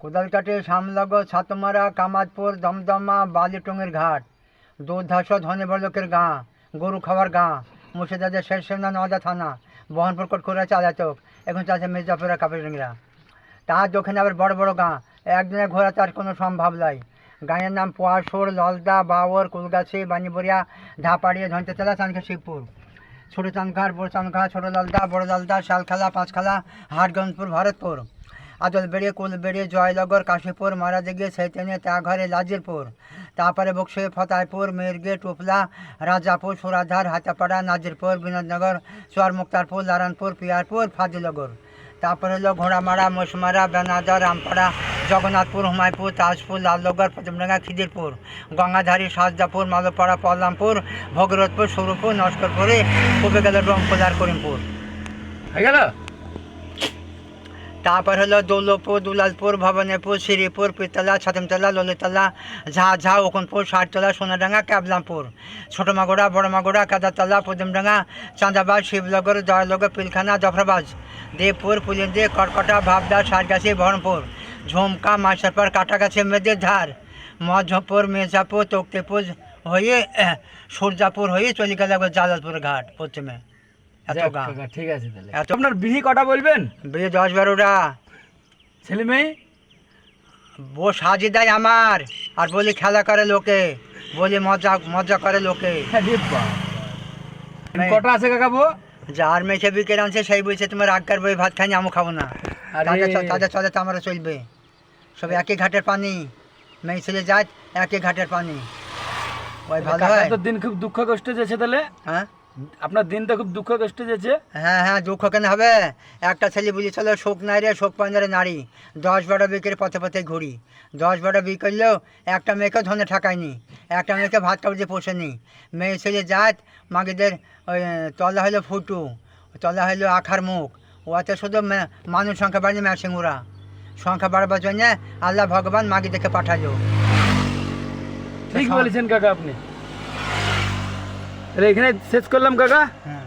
কোদালকাটি শামলগ ছাতমারা, কামাতপুর, দমদমা, বালিটুঙ্গের ঘাট দুর্ধাস ধনীবর্লকের গাঁ, গরু খাওয়ার গাঁ, মুর্শিদাবাদের শেরসেমনা নওদা থানা, বহনপুর কোটকুরা চালাচক এখন চাচ্ছে মির্জাপুরা কাপিরিংরা তার দক্ষিণে আবার বড় বড় গাঁ, একদিনে ঘোরা তার কোনো সম্ভব নাই। গাঁয়ের নাম পোয়াশোর ললদা, বাওর, কুলগাছি বানিবরিয়া ধাপাড়িয়া ধনতেতলা, চানখা, শিবপুর। ছোটো চানখার, বড় চানখা ছোটো লালদা, বড় লালদা, শালখালা, পাঁচখালা, হাটগঞ্জপুর, ভরতপুর। আদল বেড়িয়ে কুল বেড়িয়ে জয়নগর, কাশীপুর মহারাজগি সেইতেনে ত্যাঘরে লাজিরপুর তারপরে বক্সে ফতাইপুর, মেরগে, টুপলা, রাজাপুর, সুরাধার হাতাপাড়া নাজিরপুর, বিনোদনগর চর মুক্তারপুর নারায়ণপুর, পিয়ারপুর ফাজিলগর তারপরে হলো ঘোড়ামারা, মশমারা বেনাদর রামপাড়া, জগন্নাথপুর হুমায়পুর তাজপুর, লালনগর পশ্চিমডাঙ্গা খিদিরপুর, গঙ্গাধারী, সাজদাপুর মালপাড়া পল্লামপুর ভগরতপুর সুরপুর, নস্করপুরে কবে গেল রংপুর আর করিমপুর। হয়ে গেল? তারপর হলো দৌলপুর দুলালপুর, ভবানীপুর, শ্রীপুর পিতলা ছাতিমতলা, ললিতলা ঝাঝা ওকনপুর সারতলা, সোনাডাঙ্গা, ক্যাবলামপুর। ছোটো মাগোড়া বড় মাগোড়া কাদাতলা পদিমডাঙ্গা চাঁদাবাজ, শিবনগর জয়নগর পিলখানা, জফরাবাজ, দেবপুর, পুলিন্দে কটকটা ভাবদা, সারগাছি, বহরমপুর, ঝুমকা মাস্টারপাড় কাটাগাছি মেদের ধার মধপুর, মির্জাপুর, তক্তিপুর হয়ে সূর্যাপুর হয়ে চলে গেল জালালপুর ঘাট, পশ্চিমে। এত যাক ঠিক আছে তাহলে। এত- আপনার বিহি কটা বলবেন? বেরিয়ে দশ বারোটা ছেলে মেয়ে? ও সাজিয়ে দেয় আমার আর বলি খেলা করে লোকে বলি মজা মজা করে লোকে। মেয়ে। কটা আছে কাকা বউ? যার মেয়েছে বিকেল আনছে সেই বলছে তোমার আগকার বই ভাত খাইনি আমও খাব না। তাদের চলে তো আমারও চলবে। সব একই ঘাটের পানি। মেয়ে ছেলে যায় একই ঘাটের পানি। ওই ভালো হয়। দিন খুব দুঃখ কষ্ট যেছে তাহলে? হ্যাঁ? আপনার দিন তো খুব দুঃখ কষ্ট যেছে হ্যাঁ হ্যাঁ দুঃখ কেন হবে? একটা ছেলে বুঝে চলো শোক নাই রে শোক পাঞ্জারে নারী। দশ বারো বিকের পথে পথে ঘুরি। দশ বারো বিক করলেও একটা মেয়েকে ধনে ঠাকায়নি। একটা মেয়েকে ভাত কাপড় দিয়ে পোষেনি। মেয়ে ছেলে জাত মাগিদের ওই তলা হলো ফুটু তলা হলো আখার মুখ। ওতে শুধু মানুষ সংখ্যা বাড়িয়ে ম্যাসিংুরা সংখ্যা বাড়াবার জন্যে আল্লাহ ভগবান মাগি দেখে পাঠালো। ঠিক বলেছেন কাকা আপনি। তাহলে এখানে শেষ করলাম কাকা। হ্যাঁ।